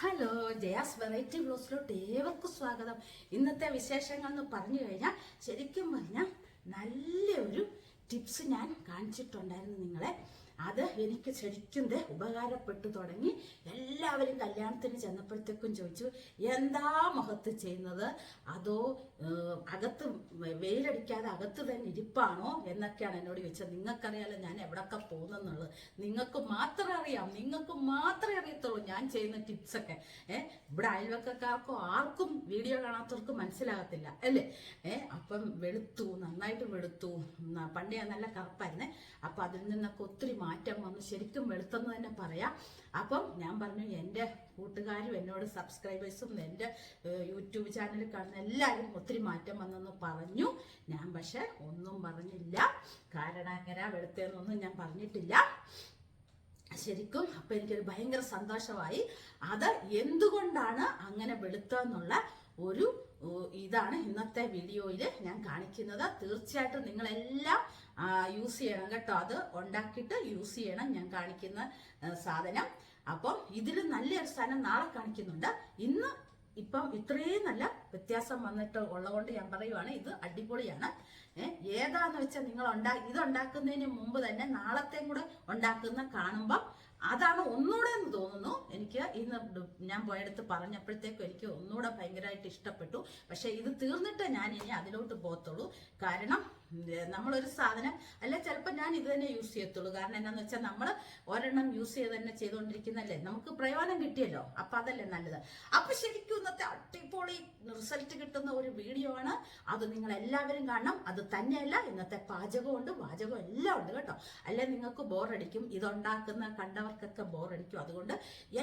Hello Jaya's variety ബ്ലോസിലോട്ട് ഏവർക്കും സ്വാഗതം. ഇന്നത്തെ വിശേഷങ്ങൾ എന്ന് പറഞ്ഞു കഴിഞ്ഞാൽ ശരിക്കും പറഞ്ഞാൽ നല്ലൊരു ടിപ്സ് ഞാൻ കാണിച്ചിട്ടുണ്ടായിരുന്നു നിങ്ങളെ. അത് എനിക്ക് ശരിക്കും ഉപകാരപ്പെട്ടു തുടങ്ങി. എല്ലാവരും കല്യാണത്തിന് ചെന്നപ്പോഴത്തേക്കും ചോദിച്ചു എന്താ മുഖത്ത് ചെയ്യുന്നത്? അതോ അകത്ത് വെയിലടിക്കാതെ അകത്ത് തന്നെ ഇരിപ്പാണോ? എന്നൊക്കെയാണ് എന്നോട് ചോദിച്ചത്. നിങ്ങൾക്കറിയാലോ ഞാൻ എവിടൊക്കെ പോകുന്നെന്നുള്ളത് നിങ്ങൾക്ക് മാത്രമേ അറിയാം നിങ്ങൾക്ക് മാത്രമേ അറിയത്തുള്ളൂ ഞാൻ ചെയ്യുന്ന ടിപ്സൊക്കെ ഏഹ് ഇവിടെ അയൽവക്കക്കാർക്കോ ആർക്കും വീഡിയോ കാണാത്തവർക്കും മനസ്സിലാകത്തില്ല അല്ലേ? ഏഹ് അപ്പം വെളുത്തു നന്നായിട്ട് വെളുത്തു. പണ്ട് ഞാൻ നല്ല കറുപ്പായിരുന്നേ. അപ്പം അതിൽ നിന്നൊക്കെ ഒത്തിരി മാറ്റം വന്നു ശരിക്കും വെളുത്തെന്ന് തന്നെ പറയാം. അപ്പം ഞാൻ പറഞ്ഞു എന്റെ കൂട്ടുകാരും എന്നോട് സബ്സ്ക്രൈബേഴ്സും എന്റെ യൂട്യൂബ് ചാനലിൽ കാണുന്ന എല്ലാവരും ഒത്തിരി മാറ്റം വന്നെന്ന് പറഞ്ഞു. ഞാൻ പക്ഷെ ഒന്നും പറഞ്ഞില്ല. കാരണം അങ്ങനെ വെളുത്തേന്നൊന്നും ഞാൻ പറഞ്ഞിട്ടില്ല. ശരിക്കും അപ്പം എനിക്കൊരു ഭയങ്കര സന്തോഷമായി. അത് എന്തുകൊണ്ടാണ് അങ്ങനെ വെളുത്തെന്നുള്ള ഒരു ഇതാണ് ഇന്നത്തെ വീഡിയോയിൽ ഞാൻ കാണിക്കുന്നത്. തീർച്ചയായിട്ടും നിങ്ങളെല്ലാം യൂസ് ചെയ്യണം കേട്ടോ. അത് ഉണ്ടാക്കിയിട്ട് യൂസ് ചെയ്യണം. ഞാൻ കാണിക്കുന്ന സാധനം. അപ്പം ഇതിൽ നല്ലൊരു സാധനം നാളെ കാണിക്കുന്നുണ്ട്. ഇന്ന് ഇപ്പം ഇത്രയും നല്ല വ്യത്യാസം വന്നിട്ട് ഉള്ളതുകൊണ്ട് ഞാൻ പറയുവാണ് ഇത് അടിപൊളിയാണ്. ഏതാന്ന് വെച്ചാൽ നിങ്ങൾ ഉണ്ടാ ഇത് ഉണ്ടാക്കുന്നതിന് മുമ്പ് തന്നെ നാളത്തെയും കൂടെ ഉണ്ടാക്കുന്ന കാണുമ്പം അതാണ് ഒന്നുകൂടെ എന്ന് തോന്നുന്നു. എനിക്ക് ഇന്ന് ഞാൻ പോയടുത്ത് പറഞ്ഞപ്പോഴത്തേക്കും എനിക്ക് ഒന്നുകൂടെ ഭയങ്കരമായിട്ട് ഇഷ്ടപ്പെട്ടു. പക്ഷെ ഇത് തീർന്നിട്ട് ഞാൻ ഇനി അതിലോട്ട് പോകത്തുള്ളൂ. കാരണം നമ്മളൊരു സാധനം അല്ല ചിലപ്പോൾ ഞാൻ ഇത് തന്നെ യൂസ് ചെയ്യത്തുള്ളൂ. കാരണം എന്താണെന്ന് വെച്ചാൽ നമ്മൾ ഒരെണ്ണം യൂസ് ചെയ്ത് തന്നെ ചെയ്തുകൊണ്ടിരിക്കുന്നല്ലേ നമുക്ക് പ്രയോജനം കിട്ടിയല്ലോ. അപ്പം അതല്ലേ നല്ലത്. അപ്പം ശരിക്കും ഇന്നത്തെ അടിപൊളി റിസൾട്ട് കിട്ടുന്ന ഒരു വീഡിയോ ആണ്. അത് നിങ്ങൾ എല്ലാവരും കാണണം. അത് തന്നെയല്ല ഇന്നത്തെ പാചകമുണ്ട് പാചകം എല്ലാം ഉണ്ട് കേട്ടോ. അല്ലെ നിങ്ങൾക്ക് ബോറടിക്കും. ഇതുണ്ടാക്കുന്ന കണ്ടവർക്കൊക്കെ ബോറടിക്കും. അതുകൊണ്ട്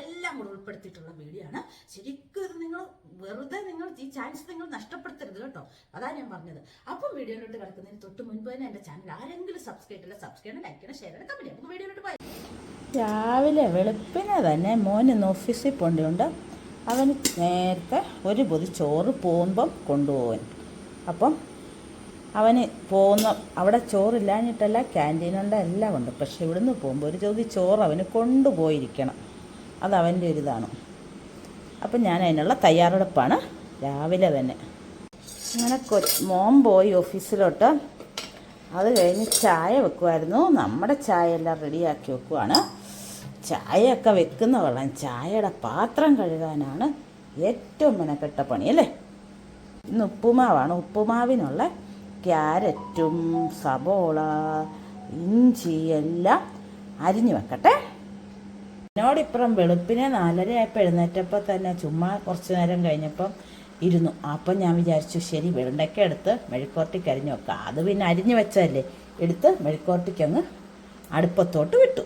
എല്ലാം കൂടെ ഉൾപ്പെടുത്തിയിട്ടുള്ള വീഡിയോ ആണ്. ശരിക്കും ഇത് നിങ്ങൾ വെറുതെ നിങ്ങൾ ഈ ചാൻസ് നിങ്ങൾ നഷ്ടപ്പെടുത്തരുത് കേട്ടോ. അതാണ് ഞാൻ പറഞ്ഞത്. അപ്പം വീഡിയോയിലോട്ട് കിടക്കുന്നതിന് തൊട്ട് മുൻപ് തന്നെ എന്റെ ചാനൽ ആരെങ്കിലും സബ്സ്ക്രൈബ് ചെയ്യില്ല സബ്സ്ക്രൈബ് ചെയ്യണം ലൈക്ക് ചെയ്യണം ഷെയർ ചെയ്യണം ചെയ്യണം നമുക്ക് വീഡിയോയിലോട്ട് രാവിലെ വെളുപ്പിനെ തന്നെ മോൻ ഇന്ന് ഓഫീസിൽ പോകേണ്ടതുണ്ട് അവന് നേരത്തെ ഒരു പൊതി ചോറ് പോകുമ്പം കൊണ്ടുപോകാൻ അപ്പം അവന് പോകുന്ന അവിടെ ചോറില്ലാഞ്ഞിട്ടല്ല ക്യാന്റീനുണ്ട് എല്ലാം ഉണ്ട്. പക്ഷെ ഇവിടുന്ന് പോകുമ്പോൾ ഒരു ചോദ്യം ചോറ് അവന് കൊണ്ടുപോയിരിക്കണം. അത് അവന്റെ ഒരു ഇതാണ് അപ്പം ഞാൻ അതിനുള്ള തയ്യാറെടുപ്പാണ് രാവിലെ തന്നെ. അങ്ങനെ മോൻ പോയി ഓഫീസിലോട്ട്. അത് കഴിഞ്ഞ് ചായ വെക്കുമായിരുന്നു നമ്മുടെ ചായ എല്ലാം റെഡിയാക്കി വെക്കുവാണ്. ചായയൊക്കെ വെക്കുന്ന വെള്ളം ചായയുടെ പാത്രം കഴുകാനാണ് ഏറ്റവും മെനക്കെട്ട പണി അല്ലേ? ഇന്ന് ഉപ്പുമാവാണ്. ഉപ്പുമാവിനുള്ള ക്യാരറ്റും സബോള ഇഞ്ചി എല്ലാം അരിഞ്ഞു വെക്കട്ടെ. എന്നോടിപ്പുറം വെളുപ്പിനെ നാലര ആയപ്പോൾ എഴുന്നേറ്റപ്പോൾ തന്നെ ചുമ്മാ കുറച്ച് നേരം കഴിഞ്ഞപ്പം ഇരുന്നു. അപ്പം ഞാൻ വിചാരിച്ചു ശരി വെണ്ടയ്ക്ക എടുത്ത് മെഴുക്കോർട്ടിക്ക് അരിഞ്ഞു വെക്കാം. അത് പിന്നെ അരിഞ്ഞു വെച്ചല്ലേ എടുത്ത് മെഴുക്കോർട്ടിക്കങ്ങ് അടുപ്പത്തോട്ട് വിട്ടു.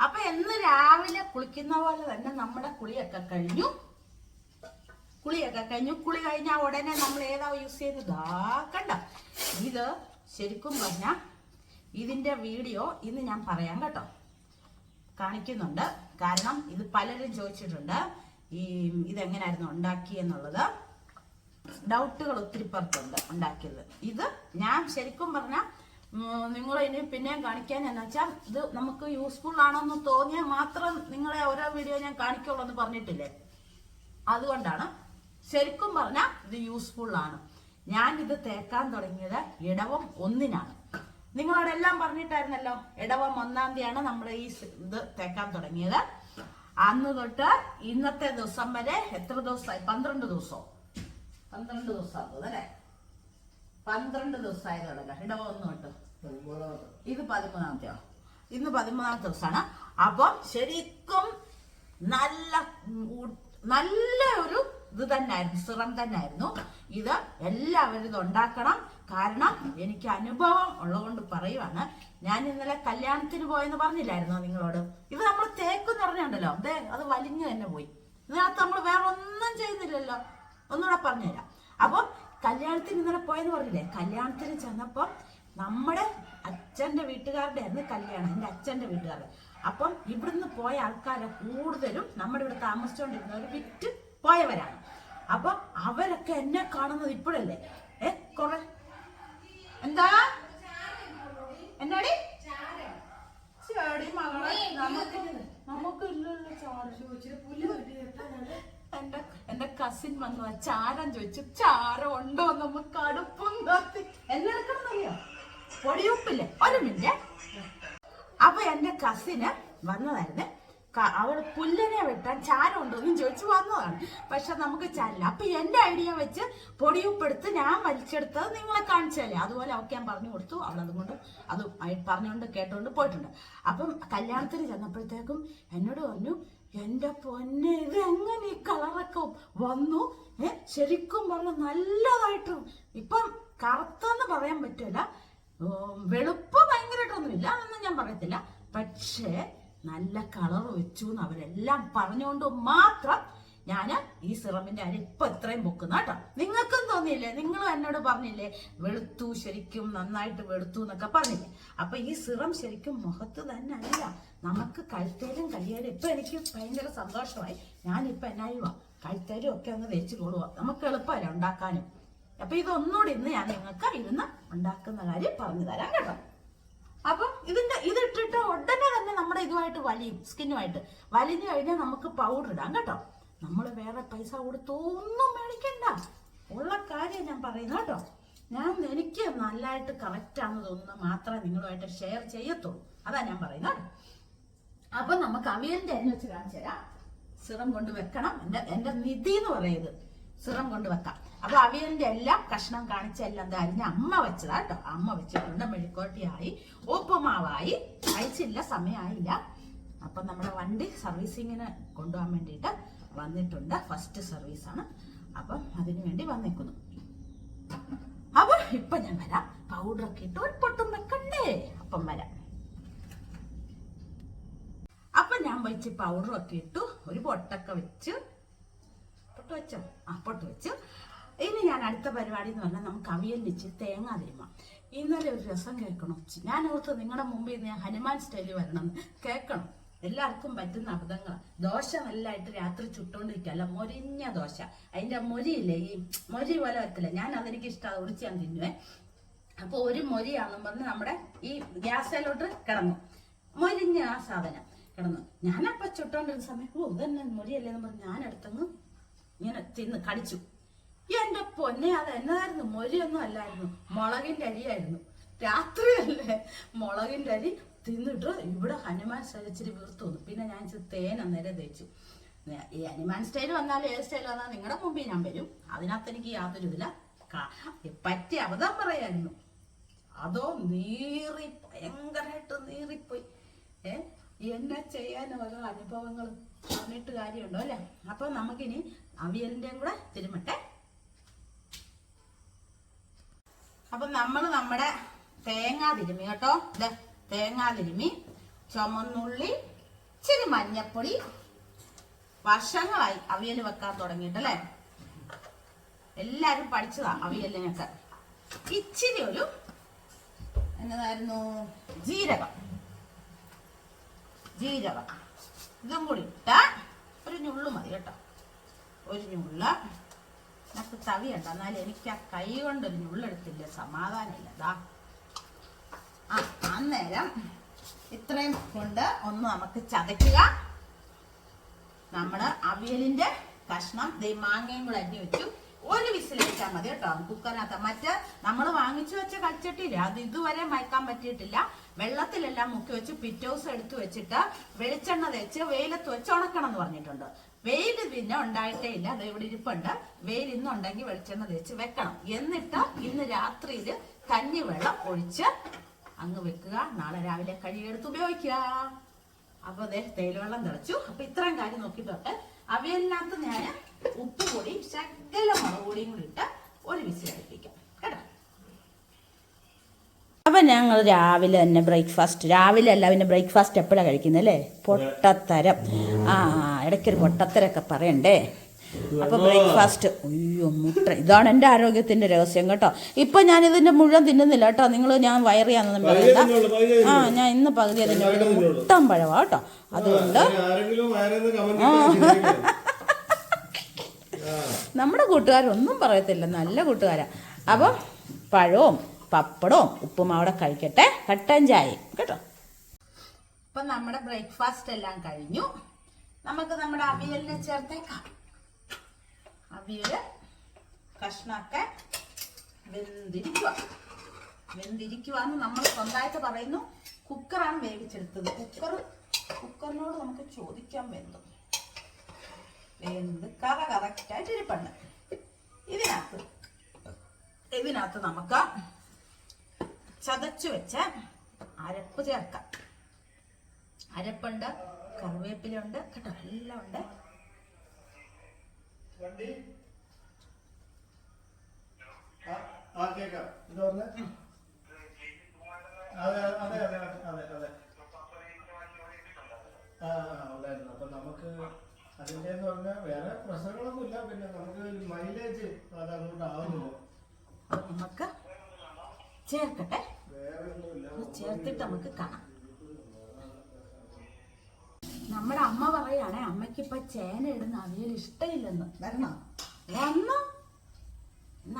അപ്പം എന്ന് രാവിലെ കുളിക്കുന്ന പോലെ തന്നെ നമ്മുടെ കുളിയൊക്കെ കഴിഞ്ഞു. കുളിയൊക്കെ കഴിഞ്ഞു. കുളി കഴിഞ്ഞാൽ ഉടനെ നമ്മൾ ഏതാ യൂസ് ചെയ്തത് കണ്ട? ഇത് ശരിക്കും പറഞ്ഞ ഇതിന്റെ വീഡിയോ ഇന്ന് ഞാൻ പറയാം കേട്ടോ. കാണിക്കുന്നുണ്ട്. കാരണം ഇത് പലരും ചോദിച്ചിട്ടുണ്ട്. ഈ ഇതെങ്ങനായിരുന്നു ഉണ്ടാക്കിയെന്നുള്ളത് ഡൗട്ടുകൾ ഒത്തിരി പേർക്കുണ്ട് ഉണ്ടാക്കിയത്. ഇത് ഞാൻ ശരിക്കും പറഞ്ഞ നിങ്ങൾ ഇനി പിന്നെയും കാണിക്കാൻ എന്ന് വെച്ചാൽ ഇത് നമുക്ക് യൂസ്ഫുൾ ആണെന്ന് തോന്നിയാൽ മാത്രം നിങ്ങളെ ഓരോ വീഡിയോ ഞാൻ കാണിക്കുള്ളൂ എന്ന് പറഞ്ഞിട്ടില്ലേ? അതുകൊണ്ടാണ്. ശരിക്കും പറഞ്ഞാൽ ഇത് യൂസ്ഫുൾ ആണ്. ഞാൻ ഇത് തേക്കാൻ തുടങ്ങിയത് ഇടവം ഒന്നിനാണ്. നിങ്ങളോടെല്ലാം പറഞ്ഞിട്ടായിരുന്നല്ലോ ഇടവം ഒന്നാം തീയതിയാണ് നമ്മൾ ഈ ഇത് തേക്കാൻ തുടങ്ങിയത്. അന്ന് തൊട്ട് ഇന്നത്തെ ദിവസം വരെ എത്ര ദിവസമായി? പന്ത്രണ്ട് ദിവസമോ പന്ത്രണ്ട് ദിവസം അല്ലേ? പന്ത്രണ്ട് ദിവസമായി തുടങ്ങാം ഇടവം ഒന്ന് തൊട്ട്. ഇത് പതിമൂന്നാമത്തെയോ ഇന്ന് പതിമൂന്നാമത്തെ ദിവസമാണ്. അപ്പം ശരിക്കും നല്ല നല്ല ഒരു ഇത് തന്നെയായിരുന്നു. സിറം തന്നെയായിരുന്നു. ഇത് എല്ലാവരും ഇത് ഉണ്ടാക്കണം. കാരണം എനിക്ക് അനുഭവം ഉള്ളതുകൊണ്ട് പറയുവാണ്. ഞാൻ ഇന്നലെ കല്യാണത്തിന് പോയെന്ന് പറഞ്ഞില്ലായിരുന്നോ നിങ്ങളോട്? ഇത് നമ്മൾ തേക്ക് പറഞ്ഞുണ്ടല്ലോ. അതെ അത് വലിഞ്ഞു തന്നെ പോയി. ഇതിനകത്ത് നമ്മൾ വേറെ ഒന്നും ചെയ്യുന്നില്ലല്ലോ. ഒന്നുകൂടെ പറഞ്ഞുതരാം. അപ്പം കല്യാണത്തിന് ഇന്നലെ പോയെന്ന് പറഞ്ഞില്ലേ? കല്യാണത്തിന് ചെന്നപ്പോൾ നമ്മുടെ അച്ഛന്റെ വീട്ടുകാരുടെ ആയിരുന്നു കല്യാണം എന്റെ അച്ഛന്റെ വീട്ടുകാരുടെ. അപ്പം ഇവിടുന്ന് പോയ ആൾക്കാരെ കൂടുതലും നമ്മുടെ ഇവിടെ താമസിച്ചുകൊണ്ടിരുന്നവർ വിറ്റ് പോയവരാണ്. അപ്പം അവരൊക്കെ എന്നെ കാണുന്നത് ഇപ്പോഴല്ലേ? ഏ കൊറേ എന്താ? എന്നാടി ചേടി മകളെ നമുക്ക് നമുക്ക് ഇല്ലല്ലോ ചാറ് എന്റെ എന്റെ കസിൻ വന്നു. ചാരം ചോദിച്ചു. ചാരം ഉണ്ടോ നമുക്ക് അടുപ്പും കത്തി. എന്നെ എടുക്കണമെന്നറിയോ? പൊടിയുപ്പില്ലേ? ഒരു മിനിറ്റ്. അപ്പൊ എന്റെ കസിന് വന്നതായിരുന്നു. അവൾ പുല്ലിനെ വെട്ടാൻ ചാരം ഉണ്ടോന്നും ചോദിച്ചു വന്നതാണ്. പക്ഷെ നമുക്ക് ചാരില്ല. അപ്പൊ എന്റെ ഐഡിയ വെച്ച് പൊടിയുപ്പെടുത്ത് ഞാൻ വലിച്ചെടുത്തത് നിങ്ങളെ കാണിച്ചല്ലേ അതുപോലെ അവൾക്ക് ഞാൻ പറഞ്ഞു കൊടുത്തു. അവൾ അതുകൊണ്ട് അത് പറഞ്ഞുകൊണ്ട് കേട്ടോണ്ട് പോയിട്ടുണ്ട്. അപ്പം കല്യാണത്തിന് ചെന്നപ്പോഴത്തേക്കും എന്നോട് പറഞ്ഞു എന്റെ പൊന്നെ ഇത് എങ്ങനെ ഈ കളറൊക്കെ വന്നു? ഏ ശരിക്കും പറഞ്ഞു നല്ലതായിട്ട് ഇപ്പം കറുത്തെന്ന് പറയാൻ പറ്റില്ല വെളുപ്പ് ഭയങ്കരമായിട്ടൊന്നുമില്ല അതൊന്നും ഞാൻ പറയത്തില്ല. പക്ഷേ നല്ല കളർ വെച്ചു എന്ന് അവരെല്ലാം പറഞ്ഞുകൊണ്ട് മാത്രം ഞാൻ ഈ സിറമിന്റെ അരി ഇപ്പൊ ഇത്രയും പൊക്കുന്ന കേട്ടോ. നിങ്ങൾക്കും തോന്നിയില്ലേ? നിങ്ങൾ എന്നോട് പറഞ്ഞില്ലേ? വെളുത്തു ശരിക്കും നന്നായിട്ട് വെളുത്തു എന്നൊക്കെ പറഞ്ഞില്ലേ? അപ്പൊ ഈ സിറം ശരിക്കും മുഖത്ത് തന്നെ അല്ല. നമുക്ക് കഴുത്തേലും കയ്യേലും ഇപ്പൊ എനിക്ക് ഭയങ്കര സന്തോഷമായി. ഞാനിപ്പൊ എന്നായുവാ കഴുത്തേലും ഒക്കെ അങ്ങ് തേച്ച് കൊടുക്കുക നമുക്ക് എളുപ്പമല്ല ഉണ്ടാക്കാനും. അപ്പൊ ഇതൊന്നുകൂടി ഇന്ന് ഞാൻ നിങ്ങൾക്ക് ഇരുന്ന് ഉണ്ടാക്കുന്ന കാര്യം പറഞ്ഞു തരാം കേട്ടോ. അപ്പം ഇതിന്റെ ഇതിട്ടിട്ട് ഉടനെ തന്നെ നമ്മുടെ ഇതുമായിട്ട് വലിയും സ്കിന്നുമായിട്ട് വലിഞ്ഞു കഴിഞ്ഞാൽ നമുക്ക് പൗഡർ ഇടാം കേട്ടോ. നമ്മൾ വേറെ പൈസ കൊടുത്ത് ഒന്നും മേടിക്കണ്ട. ഉള്ള കാര്യം ഞാൻ പറയുന്നു കേട്ടോ. ഞാൻ എനിക്ക് നല്ലതായിട്ട് കറക്റ്റാണെന്ന് തോന്നുന്നത് മാത്രമേ നിങ്ങളുമായിട്ട് ഷെയർ ചെയ്യത്തുള്ളൂ. അതാ ഞാൻ പറയുന്നത് അപ്പൊ നമുക്ക് അവിയലിന്റെ അരിഞ്ഞ് വെച്ച് കാണിച്ചു തരാം സിറം കൊണ്ട് വെക്കണം. എന്റെ എന്റെ നിധി എന്ന് പറയുന്നത് സിറം കൊണ്ട് വെക്കാം. അപ്പൊ അവിയലിന്റെ എല്ലാ കഷ്ണം കാണിച്ച എല്ലാം ദാ അരിഞ്ഞ അമ്മ വെച്ചതാ കേട്ടോ. അമ്മ വെച്ചിട്ടുണ്ട് മെഴുക്കോട്ടിയായി ഉപ്പുമാവായി. അയച്ചില്ല സമയമായില്ല അപ്പൊ നമ്മുടെ വണ്ടി സർവീസിങ്ങിന് കൊണ്ടുപോകാൻ വേണ്ടിയിട്ട് വന്നിട്ടുണ്ട്. ഫസ്റ്റ് സർവീസാണ് അപ്പം അതിനു വേണ്ടി വന്നേക്കുന്നു അപ്പൊ ഇപ്പൊ ഞാൻ വരാം. ഒക്കെ ഇട്ട് ഒരു പൊട്ടും വെക്കണ്ടേ? അപ്പം വരാം. അപ്പൊ ഞാൻ വെച്ച് പൗഡറൊക്കെ ഇട്ടു. ഒരു പൊട്ടൊക്കെ വെച്ച്. പൊട്ട് വെച്ചോ? ആ പൊട്ട് വെച്ചു. ഇനി ഞാൻ അടുത്ത പരിപാടി എന്ന് പറഞ്ഞാൽ നമുക്ക് അവിയൽ വെച്ച് തേങ്ങ തിരുമ ഇന്നലെ ഒരു രസം കേൾക്കണം. ഞാൻ ഓർത്ത് നിങ്ങളുടെ മുമ്പിൽ നിന്ന് ഹനുമാൻ സ്റ്റൈലിൽ വരണം എന്ന്. കേൾക്കണം. എല്ലാവർക്കും പറ്റുന്ന അബദ്ധങ്ങൾ ദോശ നല്ലതായിട്ട് രാത്രി ചുട്ടുകൊണ്ടിരിക്കുകയല്ല മൊരിഞ്ഞ ദോശ. അതിന്റെ മൊരിയില്ലേ ഈ മൊരി പോലെ വരത്തില്ല. ഞാൻ അതെനിക്ക് ഇഷ്ടം ഒളിച്ച് ഞാൻ തിന്നുവേ. അപ്പോൾ ഒരു മൊരിയാണെന്ന് പറഞ്ഞ് നമ്മുടെ ഈ ഗ്യാസിലോട്ട് കിടന്നു. മൊരിഞ്ഞ ആ സാധനം കിടന്നു. ഞാനപ്പൊ ചുട്ടോണ്ടിരുന്ന സമയം ഓ ഇതന്നെ മൊരിയല്ലേന്ന് പറഞ്ഞ് ഞാൻ അടുത്തങ്ങ് ഇങ്ങനെ തിന്ന് കടിച്ചു. എന്റെ പൊന്നെ അത് എന്നതായിരുന്നു മൊരിയൊന്നും അല്ലായിരുന്നു. മുളകിന്റെ അരിയായിരുന്നു. രാത്രിയല്ലേ? മുളകിന്റെ അരി തിന്നിട്ട് ഇവിടെ ഹനുമാൻ സ്റ്റൈലിച്ചിരി വീർത്തു വന്നു. പിന്നെ ഞാൻ തേൻ അന്നേരം തേച്ചു. ഈ ഹനുമാൻ സ്റ്റൈൽ വന്നാലും ഏത് സ്റ്റൈൽ വന്നാൽ നിങ്ങളുടെ മുമ്പിൽ ഞാൻ വരും. അതിനകത്ത് എനിക്ക് യാതൊരു ഇതില്ല. പറ്റി അബദ്ധം പറയായിരുന്നു. അതോ നീറി ഭയങ്കരമായിട്ട് നീറിപ്പോയി. ഏ എന്നെ ചെയ്യാൻ ഓരോ അനുഭവങ്ങൾ പറഞ്ഞിട്ട് കാര്യമുണ്ടോ അല്ലേ? അപ്പൊ നമുക്കിനി അവിയലിന്റെയും കൂടെ തിരുമട്ടെ. അപ്പൊ നമ്മൾ നമ്മുടെ തേങ്ങാ തിരുമി കേട്ടോ. തേങ്ങ തിരുമി ചുമന്നുള്ളി ഇച്ചിരി മഞ്ഞപ്പൊടി വർഷങ്ങളായി അവിയൽ വെക്കാൻ തുടങ്ങിയിട്ട് അല്ലേ എല്ലാരും പഠിച്ചതാ അവിയലിനൊക്കെ. ഇച്ചിരി ഒരു എന്നതായിരുന്നു? ജീരകം. ജീരകം. ഇതും കൂടി ഇട്ട ഒരു ഞുള്ളു മതി കേട്ടോ. ഒരു ഞുള്ള. എനിക്ക് തവിയുണ്ട്. എന്നാൽ എനിക്ക് ആ കൈ കൊണ്ട് ഞുള്ളെടുത്തില്ല. സമാധാനമില്ല. ദാ. ആ അന്നേരം ഇത്രയും കൊണ്ട് ഒന്ന് നമുക്ക് ചതയ്ക്കുക. നമ്മൾ അവിയലിന്റെ കഷ്ണം ദേ മാങ്ങയും കൂടെ അന്നി വെച്ചു. ഒരു വിസിലടിച്ചാൽ മതി കേട്ടോ. കുക്കറിനകത്ത് മറ്റ് നമ്മൾ വാങ്ങിച്ചു വെച്ച കച്ചട്ടിയില്ല അത് ഇതുവരെ മയക്കാൻ പറ്റിയിട്ടില്ല. വെള്ളത്തിലെല്ലാം മുക്കി വെച്ച് പിറ്റേ ദിവസം എടുത്തു വെച്ചിട്ട് വെളിച്ചെണ്ണ തേച്ച് വെയിലത്ത് വെച്ച് ഉണക്കണം എന്ന് പറഞ്ഞിട്ടുണ്ട്. വെയിൽ പിന്നെ ഉണ്ടായിട്ടേ ഇല്ല. അത് ഇവിടെ ഇരിപ്പുണ്ട്. വെയിൽ ഇന്നുണ്ടെങ്കിൽ വെളിച്ചെണ്ണ തേച്ച് വെക്കണം. എന്നിട്ട് ഇന്ന് രാത്രിയിൽ കഞ്ഞി വെള്ളം ഒഴിച്ച് അങ്ങ് വെക്കുക. നാളെ രാവിലെ കഴുകിയെടുത്ത് ഉപയോഗിക്കുക. അപ്പൊ അതെ തേയിലവെള്ളം തിളച്ചു. അപ്പൊ ഇത്രയും കാര്യം നോക്കിയിട്ടുണ്ട് അവയെല്ലാത്ത ഞാൻ ഉപ്പ് പൊടി ശകല മുളക് പൊടിയും കൂടി ഇട്ട് ഒരു വിസിലടിപ്പിക്കാം കേട്ടോ? അപ്പം ഞങ്ങൾ രാവിലെ തന്നെ ബ്രേക്ക്ഫാസ്റ്റ്. രാവിലെ അല്ല പിന്നെ ബ്രേക്ക്ഫാസ്റ്റ് എപ്പോഴാണ് കഴിക്കുന്നത് അല്ലേ? പൊട്ടത്തരം. ആ ഇടയ്ക്കൊരു പൊട്ടത്തരൊക്കെ പറയണ്ടേ? അപ്പോൾ ബ്രേക്ക്ഫാസ്റ്റ്. അയ്യോ മുട്ട. ഇതാണ് എന്റെ ആരോഗ്യത്തിന്റെ രഹസ്യം കേട്ടോ. ഇപ്പം ഞാൻ ഇതിന്റെ മുഴുവൻ തിന്നുന്നില്ല കേട്ടോ. നിങ്ങൾ ഞാൻ വയറിയാണെന്നും പറയണ്ട ആ ഞാൻ ഇന്ന് പകുതി തിന്നുള്ളൂ. മുട്ടൻ പഴവാ കേട്ടോ. അതുകൊണ്ട് നമ്മുടെ കൂട്ടുകാരൊന്നും പറയത്തില്ല. നല്ല കൂട്ടുകാരാ. അപ്പം പഴവും പപ്പടവും ഉപ്പുമാവിടെ കഴിക്കട്ടെ. കട്ടൻ ചായയും. കേട്ടോ. ഇപ്പൊ അപ്പം നമ്മുടെ ബ്രേക്ക്ഫാസ്റ്റ് എല്ലാം കഴിഞ്ഞു. നമുക്ക് നമ്മുടെ അവിയലിനെ ചേർത്തേക്കാം. അവിയൽ കഷ്ണമൊക്കെ വെന്തിരിക്കുക വെന്തിരിക്കുവാന്ന് നമ്മൾ സ്വന്തമായിട്ട് പറയുന്നു. കുക്കറാണ് വേവിച്ചെടുത്തത്. കുക്കർ കുക്കറിനോട് നമുക്ക് ചോദിക്കാൻ വെന്തു. വെന്ത് കറ കറക്റ്റായിട്ട് ഇരിപ്പുണ്ട്. ഇതിനകത്ത് ഇതിനകത്ത് നമുക്ക് ചതച്ചു വെച്ച അരപ്പ് ചേർക്കാം. അരപ്പുണ്ട്. കറിവേപ്പിലുണ്ട് കേട്ടോ എല്ലാം ഉണ്ട്. അപ്പൊ നമുക്ക് അതിന്റെ എന്ന് പറഞ്ഞാൽ വേറെ പ്രശ്നങ്ങളൊന്നും ഇല്ല പിന്നെ നമുക്ക് മൈലേജ് അത് അങ്ങോട്ട് ആവുന്നില്ല നമുക്ക് ചേർക്കട്ടെ? ചേർത്തിട്ട് നമുക്ക് കാണാം. നമ്മുടെ അമ്മ പറയാണ് അമ്മയ്ക്ക് ഇപ്പൊ ചേന ഇടുന്ന അവിയൽ ഇഷ്ടമില്ലെന്ന്. വരണം? വന്നു.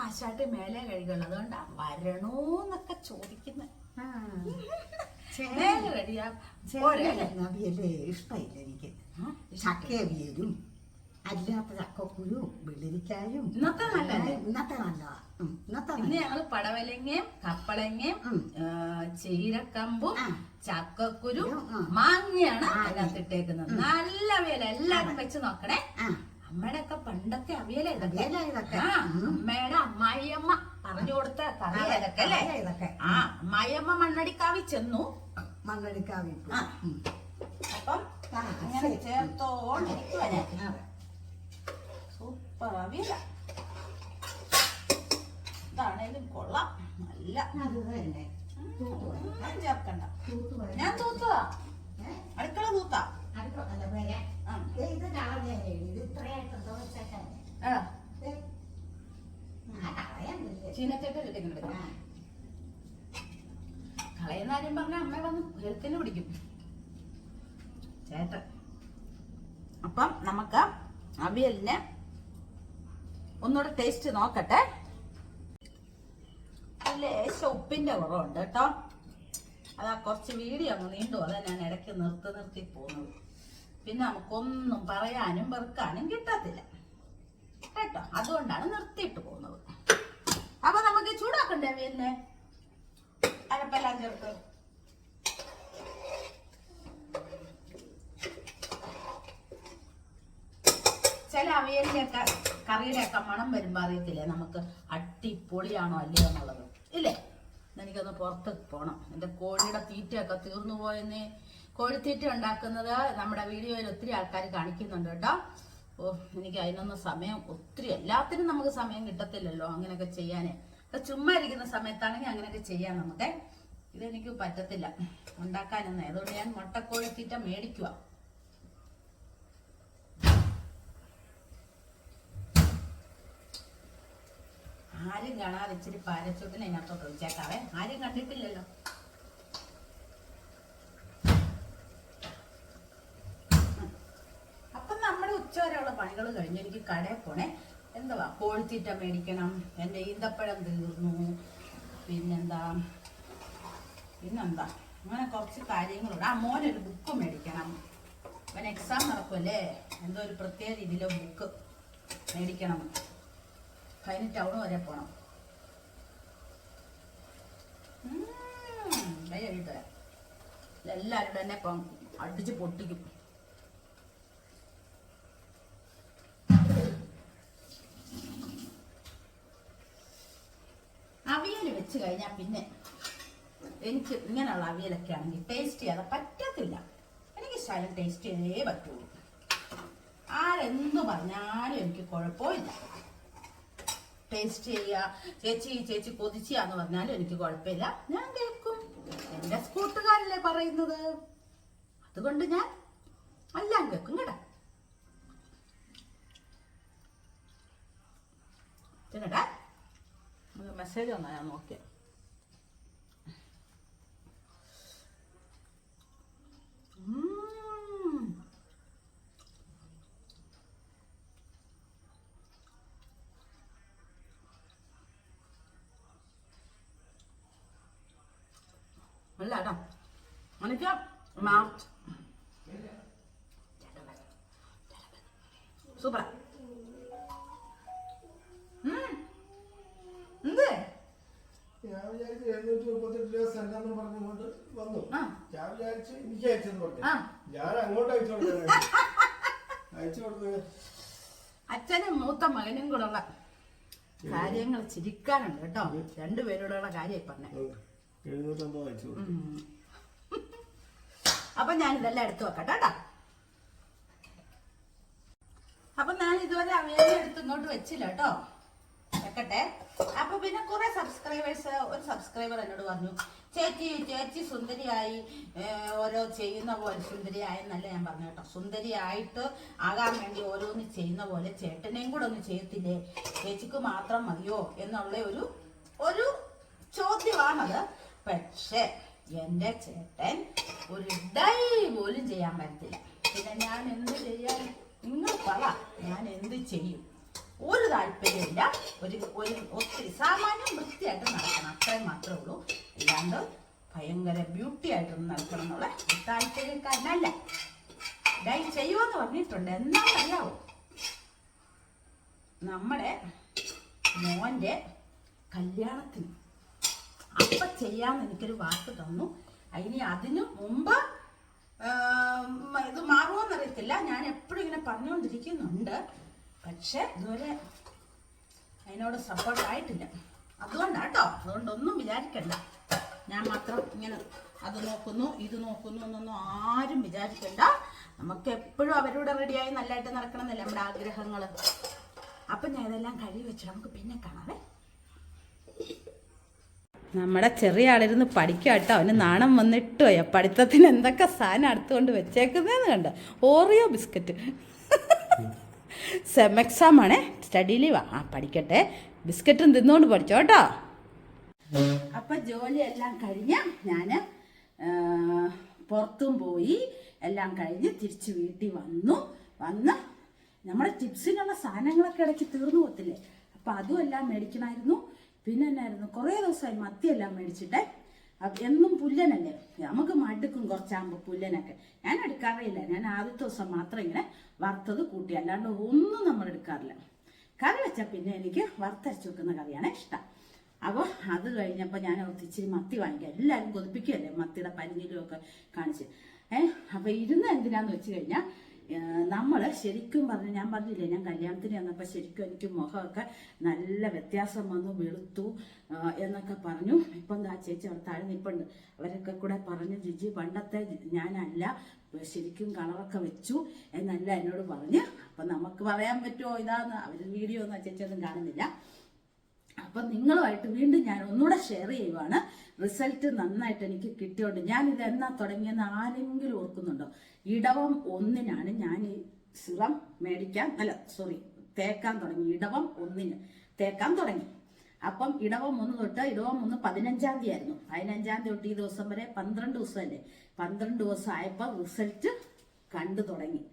ആശാട്ടി മേലെ കഴുകുള്ളൂ അതുകൊണ്ടാ വരണോന്നൊക്കെ ചോദിക്കുന്നത് മേലെ കഴിയാ? അവിയൽ ഇഷ്ടമില്ല എനിക്ക്. ചക്ക അവിയലും അല്ലാത്ത ചക്കക്കുരും വെള്ളരിക്കായും ഇന്നത്തെ നല്ല ഇന്നത്തെ നല്ലതാ. ഇന്ന് നല്ല ഞങ്ങൾ പടവലങ്ങയും കപ്പളങ്ങയും. ചീരക്കമ്പും ചക്കക്കുരു മാങ്ങയാണ്. അതിനകത്ത് ഇട്ടേക്കുന്നത്. നല്ല അവിയല എല്ലാരും വെച്ച് നോക്കണേ. അമ്മയുടെ ഒക്കെ പണ്ടത്തെ അവിയല ഇതൊക്കെ. അമ്മയുടെ അമ്മായിയമ്മ പറഞ്ഞു കൊടുത്ത കറിയതൊക്കെ അല്ലേ? ഇതൊക്കെ. ആ അമ്മായിയമ്മ മണ്ണടിക്കാവി ചെന്നു. മണ്ണടിക്കാവി. അപ്പം അങ്ങനെ ചേർത്തോണ്ടിരിക്കുവാ ഞാൻ. സൂപ്പർ അവിയല. ഇതാണേലും കൊള്ളാം. നല്ല. ചേർക്കണ്ട. ഞാൻ തൂത്തതാ? അടുക്കള തൂത്താ. അടുത്ത അല്ല വരാം. ദേ ഇത് കളഞ്ഞേ ഇത് ഇത്രയായിട്ട് എന്തോ വെച്ചേക്കാൻ ആ, കളയാനില്ലേ ചീനച്ചട്ടി ഇട്ടിങ്ങനെ കളയുന്ന കാര്യം പറഞ്ഞ അമ്മ വന്ന് ഹെൽത്തിന് പിടിക്കും. ചേട്ടൻ. അപ്പം നമുക്ക് അവിയലിന് ഒന്നുകൂടെ ടേസ്റ്റ് നോക്കട്ടെ. ലേശം ഉപ്പിന്റെ കുറവുണ്ട് കേട്ടോ. അതാ കുറച്ച് വീഡിയോ അങ്ങ് നീണ്ടു. അതാ ഞാൻ ഇടയ്ക്ക് നിർത്തി നിർത്തി പോകുന്നത്. പിന്നെ നമുക്കൊന്നും പറയാനും വെറുക്കാനും കിട്ടത്തില്ല. കേട്ടോ? അതുകൊണ്ടാണ് നിർത്തിയിട്ട് പോകുന്നത്. അപ്പൊ നമുക്ക് ചൂടാക്കണ്ടേ വീടിനെ അരപ്പെല്ലാം ചേർത്ത് ചില അവിയലിന്റെയൊക്കെ കറിയുടെയൊക്കെ മണം വരുമ്പോ അറിയത്തില്ലേ? നമുക്ക് അട്ടിപ്പൊളിയാണോ അല്ലയോ എന്നുള്ളത്. ഇല്ലേ? എനിക്കൊന്ന് പുറത്ത് പോണം. എന്റെ കോഴിയുടെ തീറ്റയൊക്കെ തീർന്നു പോയെന്നേ. കോഴിത്തീറ്റ ഉണ്ടാക്കുന്നത് നമ്മുടെ വീഡിയോയിൽ ഒത്തിരി ആൾക്കാർ കാണിക്കുന്നുണ്ട് കേട്ടോ. ഓ എനിക്ക് അതിനൊന്നും സമയം ഒത്തിരി എല്ലാത്തിനും നമുക്ക് സമയം കിട്ടത്തില്ലല്ലോ അങ്ങനെയൊക്കെ ചെയ്യാനേ. അപ്പൊ ചുമ്മാ ഇരിക്കുന്ന സമയത്താണെങ്കിൽ അങ്ങനെയൊക്കെ ചെയ്യാം നമുക്ക്. ഇതെനിക്ക് പറ്റത്തില്ല. ഉണ്ടാക്കാനൊന്നും. അതുകൊണ്ട് ഞാൻ മുട്ടക്കോഴിത്തീറ്റ മേടിക്കുക ആരും കാണാതെ ഇച്ചിരി പാരച്ചൂട്ടിനെ അതിനകത്തോട്ട് ഒഴിച്ചേക്കാവേ. ആരും കണ്ടിട്ടില്ലല്ലോ. അപ്പം നമ്മുടെ ഉച്ച വരെയുള്ള പണികൾ കഴിഞ്ഞ് എനിക്ക് കടയിൽ പോണേ. എന്തുവാ? കോഴിത്തീറ്റ മേടിക്കണം. എന്റെ ഈന്തപ്പഴം തീർന്നു. പിന്നെന്താ? പിന്നെന്താ? അങ്ങനെ കുറച്ച് കാര്യങ്ങളുണ്ട്. ആ മോനൊരു ബുക്ക് മേടിക്കണം. അവൻ എക്സാം നടക്കുമല്ലേ എന്തോ ഒരു പ്രത്യേക രീതിയിലെ ബുക്ക് മേടിക്കണം. അതിന് ടൗൺ വരെ പോണം. എല്ലാരും തന്നെ ഇപ്പം അടിച്ച് പൊട്ടിക്കും. അവിയൽ വെച്ച് കഴിഞ്ഞാൽ പിന്നെ എനിക്ക് ഇങ്ങനെയുള്ള അവിയലൊക്കെ ആണെങ്കിൽ ടേസ്റ്റ് ചെയ്യാതെ പറ്റത്തില്ല. എനിക്ക് ശകലം ടേസ്റ്റ് ചെയ്തേ പറ്റുള്ളൂ. ആരെന്ത് പറഞ്ഞാലും എനിക്ക് കുഴപ്പമില്ല. ടേസ്റ്റ് ചെയ്യുക. ചേച്ചി ചേച്ചി കൊതിച്ചാന്ന് പറഞ്ഞാലും എനിക്ക് കുഴപ്പമില്ല. ഞാൻ കേൾക്കും. എന്റെ കൂട്ടുകാരല്ലേ പറയുന്നത്? അതുകൊണ്ട് ഞാൻ എല്ലാം കേൾക്കും കേട്ടോ. ചെന്നടാ മെസ്സേജ് വന്നാ ഞാൻ നോക്കിയ. അല്ല là. എനിക്ക് സൂപ്പറാ ഞാൻ വിചാരിച്ചു എഴുന്നൂറ്റി മുപ്പത്തെട്ട് രൂപ സെന്റെന്ന് പറഞ്ഞുകൊണ്ട് വന്നു. വിചാരിച്ചു അങ്ങോട്ട് അച്ഛനും മൂത്ത മകനും കൂടെ ഉള്ള കാര്യങ്ങൾ ചിരിക്കാനുണ്ട് കേട്ടോ. രണ്ടുപേരോടുള്ള കാര്യം പറഞ്ഞേ. അപ്പൊ ഞാൻ ഇതെല്ലാം എടുത്തു വെക്കട്ടെ കേട്ടോ. അപ്പൊ ഞാൻ ഇതുവരെ അവയെല്ലാം എടുത്ത് ഇങ്ങോട്ട് വെച്ചില്ല കേട്ടോ. വെക്കട്ടെ. അപ്പൊ പിന്നെ കുറെ സബ്സ്ക്രൈബേഴ്സ് ഒരു സബ്സ്ക്രൈബർ എന്നോട് പറഞ്ഞു ചേച്ചി ചേച്ചി സുന്ദരിയായി ഓരോ ചെയ്യുന്ന പോലെ സുന്ദരിയായെന്നല്ല ഞാൻ പറഞ്ഞു കേട്ടോ. സുന്ദരിയായിട്ട് ആകാൻ വേണ്ടി ഓരോന്ന് ചെയ്യുന്ന പോലെ ചേട്ടനെയും കൂടെ ഒന്ന് ചെയ്യത്തില്ലേ? ചേച്ചിക്ക് മാത്രം മതിയോ? എന്നുള്ള ഒരു ഒരു ചോദ്യമാണത്. പക്ഷേ എന്റെ ചേട്ടൻ ഒരു ഡൈ പോലും ചെയ്യാൻ പറ്റില്ല. പിന്നെ ഞാൻ എന്ത് ചെയ്യാൻ നിങ്ങൾ പറ ഞാൻ എന്ത് ചെയ്യും? ഒരു താല്പര്യമില്ല ഒരു ഒരു ഒത്തിരി സാമാന്യം വൃത്തിയായിട്ട് നടക്കണം. അത്രയും മാത്രമേ ഉള്ളൂ. അല്ലാണ്ട് ഭയങ്കര ബ്യൂട്ടി ആയിട്ടൊന്നും നടക്കണം എന്നുള്ള താല്പര്യക്കാരനല്ല. ഡൈ ചെയ്യുമെന്ന് പറഞ്ഞിട്ടുണ്ട്. എന്നാണറിയാവോ നമ്മുടെ മോന്റെ കല്യാണത്തിന് അപ്പൊ ചെയ്യാൻ എനിക്കൊരു വാക്ക് തന്നു. അതിന് അതിനു മുമ്പ് ഇത് മാറുമോന്നറിയത്തില്ല ഞാൻ എപ്പോഴും ഇങ്ങനെ പറഞ്ഞുകൊണ്ടിരിക്കുന്നുണ്ട്. പക്ഷെ ഇതുവരെ അതിനോട് സപ്പോർട്ട് ആയിട്ടില്ല. അതുകൊണ്ടാട്ടോ അതുകൊണ്ടൊന്നും വിചാരിക്കണ്ട. ഞാൻ മാത്രം ഇങ്ങനെ അത് നോക്കുന്നു ഇത് നോക്കുന്നു എന്നൊന്നും ആരും വിചാരിക്കണ്ട. നമുക്ക് എപ്പോഴും അവരോട് റെഡിയായി നല്ലതായിട്ട് നടക്കണം നമ്മുടെ ആഗ്രഹങ്ങൾ അപ്പം ഞാൻ ഇതെല്ലാം കഴുകി വെച്ചിട്ട് നമുക്ക് പിന്നെ കാണാവേ. നമ്മുടെ ചെറിയ ആളിരുന്ന് പഠിക്കുക കേട്ടോ. അവന് നാണം വന്നിട്ട് പോയ പഠിത്തത്തിന് എന്തൊക്കെ സാധനം അടുത്തുകൊണ്ട് വെച്ചേക്കുന്നതെന്ന് കണ്ട? ഓറിയോ ബിസ്ക്കറ്റ് സെം എക്സാം ആണേ. സ്റ്റഡി ലീവാ ആ. പഠിക്കട്ടെ. ബിസ്ക്കറ്റും തിന്നുകൊണ്ട് പഠിച്ചോ കേട്ടോ. അപ്പൊ ജോലിയെല്ലാം കഴിഞ്ഞ് ഞാൻ പുറത്തും പോയി. എല്ലാം കഴിഞ്ഞ് തിരിച്ച് വീട്ടിൽ വന്നു. വന്ന് നമ്മുടെ ടിപ്സിനുള്ള സാധനങ്ങളൊക്കെ ഇടയ്ക്ക് തീർന്നു പോകത്തില്ലേ? അപ്പൊ അതും എല്ലാം മേടിക്കണമായിരുന്നു. പിന്നെ എന്നായിരുന്നു കുറേ ദിവസമായി മത്തിയെല്ലാം മേടിച്ചിട്ടേ. എന്നും പുല്ലനല്ലേ? നമുക്ക് മടുക്കും കുറച്ചാകുമ്പോൾ പുല്ലനൊക്കെ. ഞാൻ എടുക്കാറില്ല ഞാൻ ആദ്യത്തെ ദിവസം മാത്രം ഇങ്ങനെ വറുത്തത് കൂട്ടി. അല്ലാണ്ട് ഒന്നും നമ്മൾ എടുക്കാറില്ല. കറി വെച്ചാൽ പിന്നെ എനിക്ക് വറുത്തരച്ച് വെക്കുന്ന കറിയാണ് ഇഷ്ടം. അപ്പോൾ അത് കഴിഞ്ഞപ്പോൾ ഞാൻ ഓർത്ത് ഇച്ചിരി മത്തി വാങ്ങിക്കാം. എല്ലാവരും കൊതിപ്പിക്കുകയല്ലേ മത്തിയുടെ പരിഞ്ഞിലും ഒക്കെ കാണിച്ച്. ഏഹ് അപ്പോൾ ഇരുന്ന് എന്തിനാന്ന് വെച്ച് കഴിഞ്ഞാൽ നമ്മൾ ശരിക്കും പറഞ്ഞു ഞാൻ പറഞ്ഞില്ലേ ഞാൻ കല്യാണത്തിന് വന്നപ്പോൾ ശരിക്കും എനിക്ക് മുഖമൊക്കെ നല്ല വ്യത്യാസം വന്നു വെളുത്തു എന്നൊക്കെ പറഞ്ഞു. ഇപ്പം ആ ചേച്ചി അവിടെ താഴെ നിൽപ്പുണ്ട് അവരൊക്കെ കൂടെ പറഞ്ഞു ജിജി പണ്ടത്തെ ഞാനല്ല ശരിക്കും കളറൊക്കെ വെച്ചു എന്നല്ല എന്നോട് പറഞ്ഞ്. അപ്പം നമുക്ക് പറയാൻ പറ്റുമോ ഇതാന്ന്? അവർ വീഡിയോ ഒന്നും ചേച്ചി ഒന്നും കാണുന്നില്ല. അപ്പം നിങ്ങളുമായിട്ട് വീണ്ടും ഞാൻ ഒന്നുകൂടെ ഷെയർ ചെയ്യുവാണ്. റിസൾട്ട് നന്നായിട്ട് എനിക്ക് കിട്ടിയോണ്ട് ഞാൻ ഇത് എന്നാ തുടങ്ങിയെന്ന് ആരെങ്കിലും ഓർക്കുന്നുണ്ടോ? ഇടവം ഒന്നിനാണ് ഞാൻ ഈ സിറം മേടിക്കാൻ അല്ല സോറി തേക്കാൻ തുടങ്ങി. ഇടവം ഒന്നിന് തേക്കാൻ തുടങ്ങി. അപ്പം ഇടവം ഒന്ന് തൊട്ട് ഇടവം ഒന്ന് പതിനഞ്ചാം തീയതി ആയിരുന്നു. പതിനഞ്ചാം തീയതി തൊട്ട് ഈ ദിവസം വരെ പന്ത്രണ്ട് ദിവസമല്ലേ? പന്ത്രണ്ട് ദിവസം ആയപ്പോൾ റിസൾട്ട് കണ്ടു തുടങ്ങി.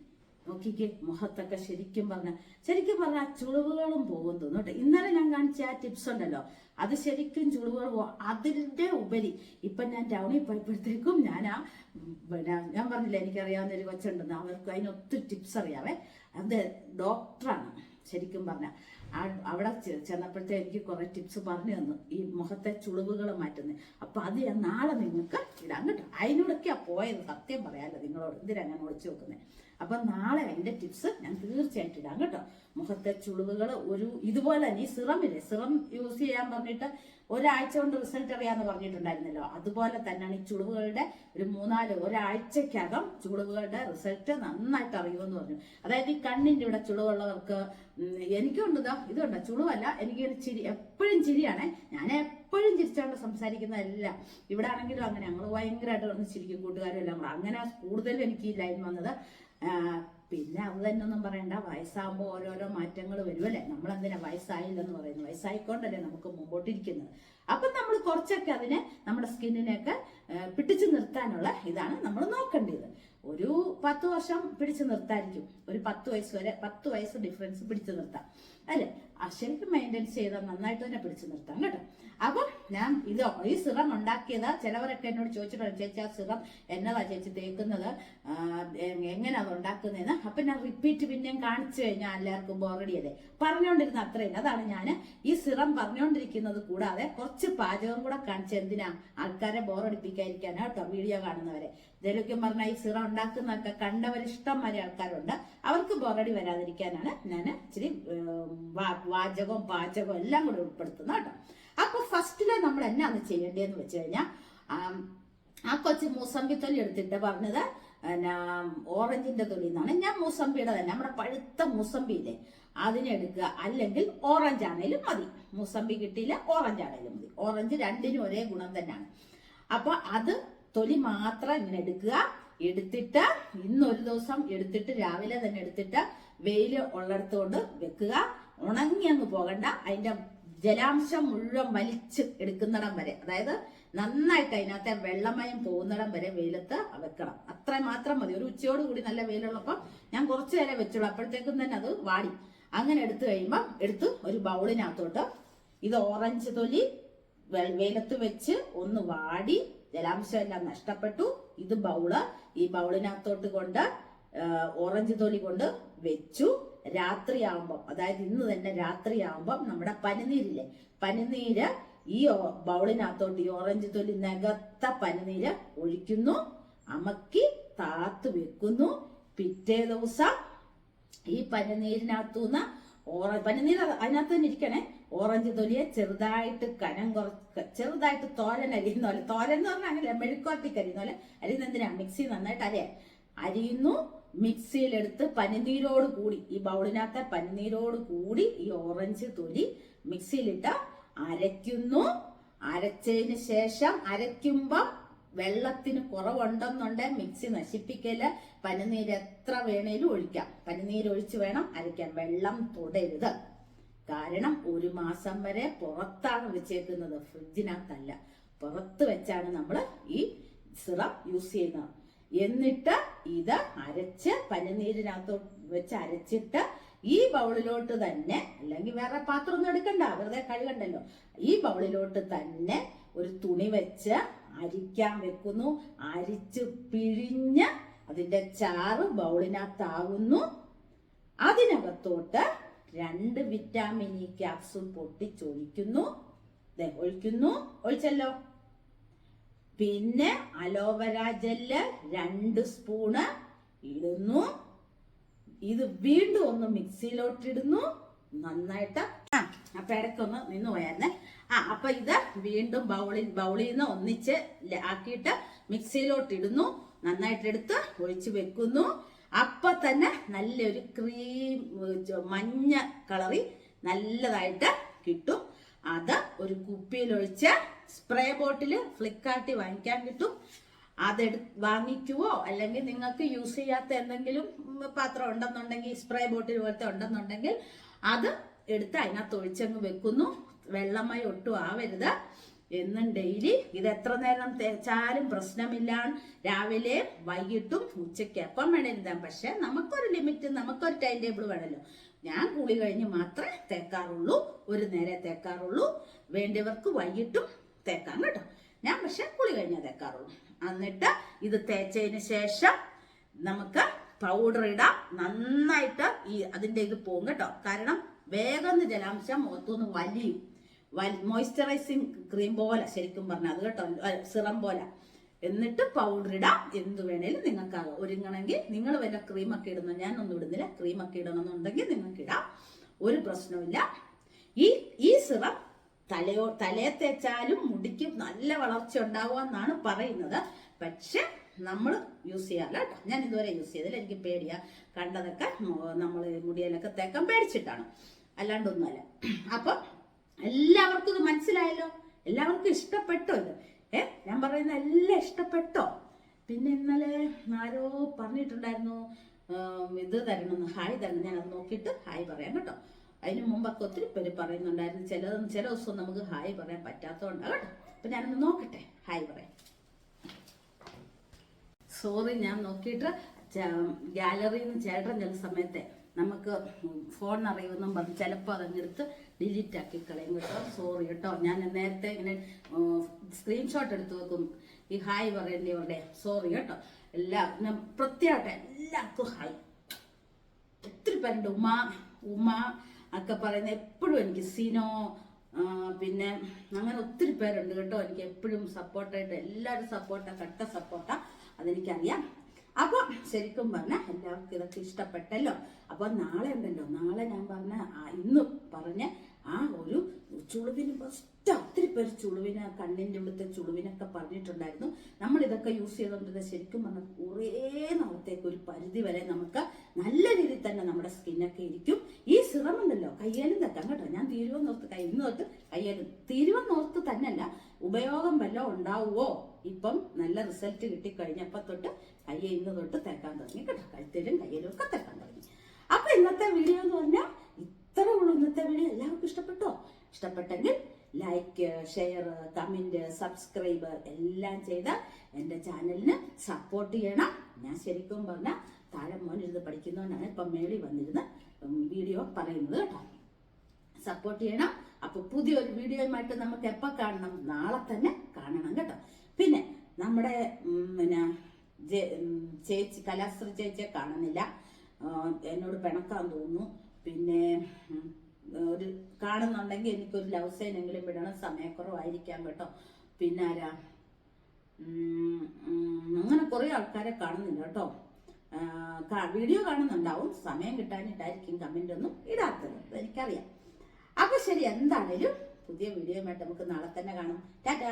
നോക്കിക്കേ മുഖത്തൊക്കെ ശരിക്കും പറഞ്ഞ ശരിക്കും പറഞ്ഞ ചുളിവുകളും പോകും കേട്ടോ. ഇന്നലെ ഞാൻ കാണിച്ച ആ ടിപ്സ് ഉണ്ടല്ലോ അത് ശരിക്കും ചുളിവുകൾ പോകും. അതിന്റെ ഉപരി ഇപ്പൊ ഞാൻ ടൗണിൽ പോയപ്പോഴത്തേക്കും ഞാൻ ആ പിന്നെ ഞാൻ പറഞ്ഞില്ല എനിക്കറിയാവുന്ന ഒരു കൊച്ചുണ്ടെന്ന് അവർക്ക് അതിനൊത്തിരി ടിപ്സ് അറിയാവേ. അത് ഡോക്ടറാണ് ശരിക്കും പറഞ്ഞ. അവിടെ ചെ- ചെന്നപ്പോഴത്തെ എനിക്ക് കുറെ ടിപ്സ് പറഞ്ഞു തന്നു ഈ മുഖത്തെ ചുളിവുകൾ മാറ്റുന്നത് അപ്പൊ അത് ഞാൻ നാളെ നിങ്ങൾക്ക് ഇടാൻ കേട്ടോ. അതിനോടൊക്കെയാ പോയത് സത്യം പറയാലോ നിങ്ങളോട്. എന്തിനാ ഞാൻ ഒളിച്ചു വെക്കുന്നത് അപ്പൊ നാളെ എന്റെ ടിപ്സ് ഞാൻ തീർച്ചയായിട്ടും ഇടാം കേട്ടോ. മുഖത്തെ ചുളിവുകൾ ഒരു ഇതുപോലെ തന്നെ ഈ സിറമില്ലേ സിറം യൂസ് ചെയ്യാൻ പറഞ്ഞിട്ട് ഒരാഴ്ച കൊണ്ട് റിസൾട്ട് അറിയാന്ന് പറഞ്ഞിട്ടുണ്ടായിരുന്നല്ലോ. അതുപോലെ തന്നെയാണ് ഈ ചുളിവുകളുടെ ഒരു മൂന്നാൽ ഒരാഴ്ചക്കകം ചുളിവുകളുടെ റിസൾട്ട് നന്നായിട്ട് അറിയുമെന്ന് പറഞ്ഞു. അതായത് ഈ കണ്ണിന്റെ ഇവിടെ ചുളിവുള്ളവർക്ക് എനിക്കുണ്ടോ എനിക്കുണ്ട് ഇതാ ഇതുണ്ട്. ചുളിവല്ല എനിക്ക് ഒരു ചിരി എപ്പോഴും ചിരിയാണേ. ഞാൻ എപ്പോഴും ചിരിച്ചുകൊണ്ട് സംസാരിക്കുന്നതല്ല ഇവിടെ ആണെങ്കിലും അങ്ങനെ. ഞങ്ങൾ ഭയങ്കരമായിട്ട് വന്ന് ചിരിക്കും കൂട്ടുകാരും എല്ലാം കൂടെ. അങ്ങനെ കൂടുതലും എനിക്ക് ഈ ലൈൻ വന്നത് പിന്നെ അത് പറയണ്ട. വയസ്സാകുമ്പോൾ ഓരോരോ മാറ്റങ്ങൾ വരുമല്ലേ നമ്മൾ എന്തിനാ വയസ്സായില്ലെന്ന് പറയുന്നു വയസ്സായിക്കൊണ്ടല്ലേ നമുക്ക് മുമ്പോട്ടിരിക്കുന്നത്? അപ്പം നമ്മൾ കുറച്ചൊക്കെ അതിനെ നമ്മുടെ സ്കിന്നിനെയൊക്കെ പിടിച്ചു നിർത്താനുള്ള ഇതാണ് നമ്മൾ നോക്കേണ്ടത്. ഒരു പത്ത് വർഷം പിടിച്ചു നിർത്തായിരിക്കും. ഒരു പത്ത് വയസ്സ് വരെ പത്ത് വയസ്സ് ഡിഫറൻസ് പിടിച്ചു നിർത്താം. അല്ലേ? ആ ശരിക്കും ചെയ്താൽ നന്നായിട്ട് തന്നെ പിടിച്ചു നിർത്താം കേട്ടോ. അപ്പം ഞാൻ ഇത് ഈ സിറം ഉണ്ടാക്കിയത് ചിലവരൊക്കെ എന്നോട് ചോദിച്ചിട്ടുണ്ട് ചേച്ചി ആ സിറം എന്നതാ ചേച്ചി തേക്കുന്നത്? എങ്ങനെയാ അത് ഉണ്ടാക്കുന്നതെന്ന്? അപ്പം ഞാൻ റിപ്പീറ്റ് പിന്നെയും കാണിച്ചു കഴിഞ്ഞാൽ എല്ലാവർക്കും ബോറടിയല്ലേ പറഞ്ഞുകൊണ്ടിരുന്ന അത്രയും. അതാണ് ഞാൻ ഈ സിറം പറഞ്ഞുകൊണ്ടിരിക്കുന്നത് കൂടാതെ കുറച്ച് പാചകം കൂടെ കാണിച്ച് എന്തിനാ ആൾക്കാരെ ബോറടിപ്പിക്കാതിരിക്കാനാ കേട്ടോ വീഡിയോ കാണുന്നവരെ. ഇതിലൊക്കെ പറഞ്ഞാൽ ഈ സിറം ഉണ്ടാക്കുന്നതൊക്കെ കണ്ടവർ ഇഷ്ടം വരെ ആൾക്കാരുണ്ട്. അവർക്ക് ബോറടി വരാതിരിക്കാനാണ് ഞാൻ ഇച്ചിരി വാചകവും പാചകവും എല്ലാം കൂടെ ഉൾപ്പെടുത്തുന്ന കേട്ടോ. അപ്പൊ ഫസ്റ്റിൽ നമ്മൾ എന്നാണ് ചെയ്യേണ്ടതെന്ന് വെച്ച് കഴിഞ്ഞാൽ ആ കൊച്ചു മൂസമ്പി തൊലി എടുത്തിട്ട് പറഞ്ഞത് എന്നാ ഓറഞ്ചിന്റെ തൊലി എന്നാണ്. ഞാൻ മൂസമ്പിയുടെ തന്നെ നമ്മുടെ പഴുത്ത മൂസമ്പിയില്ലേ അതിനെ എടുക്കുക. അല്ലെങ്കിൽ ഓറഞ്ച് ആണേലും മതി. മൂസമ്പി കിട്ടിയില്ല ഓറഞ്ച് ആണേലും മതി. ഓറഞ്ച് രണ്ടിനും ഒരേ ഗുണം തന്നെയാണ്. അപ്പൊ അത് തൊലി മാത്രം ഇങ്ങനെ എടുക്കുക. എടുത്തിട്ട് ഇന്നൊരു ദിവസം എടുത്തിട്ട് രാവിലെ തന്നെ എടുത്തിട്ട് വെയിൽ ഉള്ളിടത്ത് കൊണ്ട് വെക്കുക. ഉണങ്ങി അങ്ങ് പോകണ്ട. അതിന്റെ ജലാംശം മുഴുവൻ വലിച്ച് എടുക്കുന്നിടം വരെ. അതായത് നന്നായിട്ട് അതിനകത്തെ വെള്ളമയം പോകുന്നിടം വരെ വെയിലത്ത് വെക്കണം. അത്ര മാത്രം മതി. ഒരു ഉച്ചയോട് കൂടി നല്ല വെയിലുള്ളപ്പോൾ ഞാൻ കുറച്ച് നേരം വെച്ചോളൂ. അപ്പോഴത്തേക്കും തന്നെ അത് വാടി. അങ്ങനെ എടുത്തു കഴിയുമ്പോൾ എടുത്ത് ഒരു ബൗളിനകത്തോട്ട് ഇത് ഓറഞ്ച് തൊലി വെയിലത്ത് വെച്ച് ഒന്ന് വാടി. ജലാംശം എല്ലാം നഷ്ടപ്പെട്ടു. ഇത് ബൗൾ. ഈ ബൗളിനകത്തോട്ട് കൊണ്ട് ഓറഞ്ച് തൊലി കൊണ്ട് വെച്ചു. രാത്രിയാവുമ്പം അതായത് ഇന്ന് തന്നെ രാത്രിയാവുമ്പം നമ്മുടെ പനിനീരില്ലേ? പനിനീര് ഈ ബൗളിനകത്തോട്ട് ഈ ഓറഞ്ച് തൊലി നികത്ത പനിനീര് ഒഴിക്കുന്നു അമക്കി താത്ത് വെക്കുന്നു. പിറ്റേ ദിവസം ഈ പനിനീരിനകത്തുനിന്ന് ഓറ പനിനീര് അത് അതിനകത്ത് തന്നെ ഇരിക്കണേ. ഓറഞ്ച് തൊലിയെ ചെറുതായിട്ട് കനം കുറച്ച് ചെറുതായിട്ട് തോരൻ അരിയുന്ന പോലെ തോരൻ എന്ന് പറഞ്ഞാൽ അങ്ങനെ മെഴുക്കോട്ടിക്ക് അരിയുന്ന പോലെ അരിയുന്ന എന്തിനാ? മിക്സി നന്നായിട്ട് അരിയാൻ. അരിയുന്നു മിക്സിയിലെടുത്ത് പനിനീരോട് കൂടി ഈ ബൗളിനകത്തെ പനിനീരോട് കൂടി ഈ ഓറഞ്ച് തൊലി മിക്സിയിലിട്ട് അരയ്ക്കുന്നു. അരച്ചതിന് ശേഷം അരയ്ക്കുമ്പം വെള്ളത്തിന് കുറവുണ്ടെന്നുണ്ടെങ്കിൽ മിക്സി നശിപ്പിക്കൽ. പനിനീര് എത്ര വേണേലും ഒഴിക്കാം. പനിനീര് ഒഴിച്ച് വേണം അരയ്ക്കാൻ. വെള്ളം തൊടരുത്. കാരണം ഒരു മാസം വരെ പുറത്താണ് വെച്ചേക്കുന്നത്. ഫ്രിഡ്ജിനകത്തല്ല. പുറത്ത് വെച്ചാണ് നമ്മൾ ഈ സിറം യൂസ് ചെയ്യുന്നത്. എന്നിട്ട് ഇത് അരച്ച് പനിനീരിനകത്ത് വെച്ച് അരച്ചിട്ട് ഈ ബൗളിലോട്ട് തന്നെ അല്ലെങ്കിൽ വേറെ പാത്രം ഒന്നും എടുക്കണ്ട വെറുതെ കഴുകണ്ടല്ലോ. ഈ ബൗളിലോട്ട് തന്നെ ഒരു തുണി വെച്ച് അരിക്കാൻ വെക്കുന്നു. അരിച്ച് പിഴിഞ്ഞ് അതിന്റെ ചാറ് ബൗളിനകത്താവുന്നു. അതിനകത്തോട്ട് രണ്ട് വിറ്റാമിൻ ഇ ക്യാപ്സൂൾ പൊട്ടിച്ചൊഴിക്കുന്നു. ഒഴിക്കുന്നു. ഒഴിച്ചല്ലോ. പിന്നെ അലോവര ജെല്ല് രണ്ട് സ്പൂണ് ഇടുന്നു. ഇത് വീണ്ടും ഒന്ന് മിക്സിയിലോട്ടിടുന്നു. നന്നായിട്ട്. ആ അപ്പൊ നിന്ന് പോയായിരുന്നേ. ആ അപ്പൊ ഇത് വീണ്ടും ബൗളിൽ ബൗളിൽ നിന്ന് ഒന്നിച്ച് ആക്കിയിട്ട് മിക്സിയിലോട്ടിടുന്നു. നന്നായിട്ട് എടുത്ത് ഒഴിച്ച് വെക്കുന്നു. അപ്പൊ തന്നെ നല്ലൊരു ക്രീം മഞ്ഞ കളറി നല്ലതായിട്ട് കിട്ടും. അത് ഒരു കുപ്പിയിലൊഴിച്ച് സ്പ്രേ ബോട്ടിൽ ഫ്ലിക്കാർട്ടി വാങ്ങിക്കാൻ കിട്ടും. അതെടു വാങ്ങിക്കുവോ? അല്ലെങ്കിൽ നിങ്ങൾക്ക് യൂസ് ചെയ്യാത്ത എന്തെങ്കിലും പാത്രം ഉണ്ടെന്നുണ്ടെങ്കിൽ സ്പ്രേ ബോട്ടിൽ പോലത്തെ ഉണ്ടെന്നുണ്ടെങ്കിൽ അത് എടുത്ത് അതിനകത്ത് ഒഴിച്ചങ്ങ് വെക്കുന്നു. വെള്ളമായി ഒട്ടും ആവരുത്. എന്നും ഡെയിലി ഇത് എത്ര നേരം തേച്ചാലും പ്രശ്നമില്ല രാവിലെ വൈകിട്ടും ഉച്ചയ്ക്ക് എപ്പം വേണമെങ്കിലും പക്ഷെ നമുക്കൊരു ലിമിറ്റ് നമുക്കൊരു ടൈം ടേബിൾ വേണമല്ലോ ഞാൻ കുളി കഴിഞ്ഞ് മാത്രമേ തേക്കാറുള്ളൂ. ഒരു നേരെ തേക്കാറുള്ളൂ. വേണ്ടവർക്ക് വൈകിട്ടും തേക്കാം കേട്ടോ. ഞാൻ പക്ഷെ കുളി കഴിഞ്ഞാൽ തേക്കാറുള്ളൂ. എന്നിട്ട് ഇത് തേച്ചതിന് ശേഷം നമുക്ക് പൗഡർ ഇടാം. നന്നായിട്ട് ഈ അതിന്റെ ഇത് പോകും കേട്ടോ. കാരണം വേഗം ജലാംശം മുഖത്തുനിന്ന് വലിയും. മോയ്സ്ചറൈസിങ് ക്രീം പോലെ ശരിക്കും പറഞ്ഞാൽ അത് കേട്ടോ. സിറം പോലെ. എന്നിട്ട് പൗഡർ ഇടാം. എന്ത് വേണേലും നിങ്ങൾക്കാകാം. ഒരുങ്ങണമെങ്കിൽ നിങ്ങൾ വല്ല ക്രീമൊക്കെ ഇടുന്നു ഞാനൊന്നും ഇടുന്നില്ല ക്രീമൊക്കെ ഇടണമെന്നുണ്ടെങ്കിൽ നിങ്ങൾക്ക് ഇടാം ഒരു പ്രശ്നമില്ല ഈ ഈ സിറം തലയോ തലയെ തേച്ചാലും മുടിക്ക് നല്ല വളർച്ച ഉണ്ടാവുക എന്നാണ് പറയുന്നത്. പക്ഷെ നമ്മൾ യൂസ് ചെയ്യാറില്ല കേട്ടോ. ഞാൻ ഇതുവരെ യൂസ് ചെയ്തില്ല. എനിക്ക് പേടിയാ. കണ്ടതൊക്കെ നമ്മൾ മുടിയിലൊക്കെ തേക്കാൻ പേടിച്ചിട്ടാണ്. അല്ലാണ്ടൊന്നുമല്ല. അപ്പൊ എല്ലാവർക്കും ഇത് മനസ്സിലായല്ലോ? എല്ലാവർക്കും ഇഷ്ടപ്പെട്ടോ ഇത്? ഏ ഞാൻ പറയുന്ന എല്ലാം ഇഷ്ടപ്പെട്ടോ? പിന്നെ ഇന്നലെ ആരോ പറഞ്ഞിട്ടുണ്ടായിരുന്നു. ഇത് തരണം ഹായ് തരണം. അത് നോക്കിയിട്ട് ഹായ് പറയാം കേട്ടോ. അതിന് മുമ്പൊക്കെ ഒത്തിരി പേര് പറയുന്നുണ്ടായിരുന്നു. ചില ചില ദിവസം നമുക്ക് ഹായ് പറയാൻ പറ്റാത്തതുകൊണ്ടാണ് കേട്ടോ. അപ്പം ഞാനൊന്ന് നോക്കട്ടെ. ഹായ് പറയാം. സോറി ഞാൻ നോക്കിയിട്ട് ഗാലറിയിൽ നിന്ന് ചേട്ടൻ ചില സമയത്തെ നമുക്ക് ഫോൺ അറിയുമെന്നും പറഞ്ഞ് ചിലപ്പോൾ അതങ്ങെടുത്ത് ഡിലീറ്റ് ആക്കി കളയും കേട്ടോ. സോറി കേട്ടോ. ഞാൻ നേരത്തെ ഇങ്ങനെ സ്ക്രീൻഷോട്ട് എടുത്ത് വെക്കും. ഈ ഹായ് പറയേണ്ടവരുടെ സോറി കേട്ടോ. എല്ലാ ഞാൻ പ്രത്യേകമായിട്ട് എല്ലാവർക്കും ഹായ്. ഒത്തിരി പേരുണ്ട്. ഉമ്മ ഉമ്മ ഒക്കെ പറയുന്ന എപ്പോഴും എനിക്ക് സിനോ പിന്നെ അങ്ങനെ ഒത്തിരി പേരുണ്ട് കേട്ടോ. എനിക്ക് എപ്പോഴും സപ്പോർട്ടായിട്ട് എല്ലാവരും സപ്പോർട്ടാ കട്ട സപ്പോർട്ടാ. അതെനിക്കറിയാം. അപ്പോൾ ശരിക്കും പറഞ്ഞാൽ എല്ലാവർക്കും ഇതൊക്കെ ഇഷ്ടപ്പെട്ടല്ലോ. അപ്പോൾ നാളെ ഉണ്ടല്ലോ. നാളെ ഞാൻ പറഞ്ഞ ഇന്ന് പറഞ്ഞ ആ ഒരു ചുളുവിന് ഫസ്റ്റ് ഒത്തിരി പേര് ചുളുവിന് കണ്ണിന്റെ ഇവിടുത്തെ ചുളുവിനൊക്കെ പറഞ്ഞിട്ടുണ്ടായിരുന്നു. നമ്മൾ ഇതൊക്കെ യൂസ് ചെയ്തുകൊണ്ടിരുന്ന ശരിക്കും പറഞ്ഞാൽ കുറേ നാളത്തേക്ക് ഒരു പരിധി വരെ നമുക്ക് നല്ല രീതിയിൽ തന്നെ നമ്മുടെ സ്കിന്നൊക്കെ ഇരിക്കും. ഈ സിറം ഉണ്ടല്ലോ കയ്യേലും തെറ്റാം കേട്ടോ. ഞാൻ തീരുവെന്നോർത്ത് കൈ ഇന്ന് തൊട്ട് കയ്യേലും തീരുവെന്നോർത്ത് തന്നെയല്ല ഉപയോഗം വല്ലതും ഉണ്ടാവുമോ ഇപ്പം നല്ല റിസൾട്ട് കിട്ടിക്കഴിഞ്ഞപ്പോൾ തൊട്ട് കയ്യെ ഇന്ന് തൊട്ട് തേക്കാൻ തുടങ്ങി കേട്ടോ. കഴുത്തിലും കയ്യിലും ഒക്കെ തേക്കാൻ തുടങ്ങി. അപ്പൊ ഇന്നത്തെ വീഡിയോ എന്ന് പറഞ്ഞാൽ ഇത്ര ഉള്ളൂ എല്ലാവർക്കും ഇഷ്ടപ്പെട്ടോ? ഇഷ്ടപ്പെട്ടെങ്കിൽ ലൈക്ക് ഷെയർ കമന്റ് സബ്സ്ക്രൈബ് എല്ലാം ചെയ്ത് എന്റെ ചാനലിന് സപ്പോർട്ട് ചെയ്യണം. ഞാൻ ശരിക്കും പറഞ്ഞാൽ താഴെ മോനിരുന്ന് പഠിക്കുന്നതുകൊണ്ടാണ് ഇപ്പം മേളി വന്നിരുന്ന് വീഡിയോ പറയുന്നത് കേട്ടോ. സപ്പോർട്ട് ചെയ്യണം. അപ്പൊ പുതിയൊരു വീഡിയോയുമായിട്ട് നമുക്ക് എപ്പോൾ കാണണം? നാളെ തന്നെ കാണണം കേട്ടോ. പിന്നെ നമ്മുടെ പിന്നെ ചേച്ചി കലാശ്രീ ചേച്ചിയെ കാണുന്നില്ല. എന്നോട് പിണക്കാൻ തോന്നുന്നു. പിന്നെ ഒരു കാണുന്നുണ്ടെങ്കിൽ എനിക്കൊരു ലവ് സൈൻ എങ്കിലും വിടണം സമയക്കുറവായിരിക്കാം കേട്ടോ. പിന്നെ ആരാ? അങ്ങനെ കുറേ ആൾക്കാരെ കാണുന്നില്ല കേട്ടോ. വീഡിയോ കാണുന്നുണ്ടാവും. സമയം കിട്ടാനിട്ടായിരിക്കും കമന്റ് ഒന്നും ഇടാത്തത്. എനിക്കറിയാം. അപ്പോൾ ശരി എന്താണേലും പുതിയ വീഡിയോയുമായിട്ട് നമുക്ക് നാളെ തന്നെ കാണാം. ടാറ്റാ!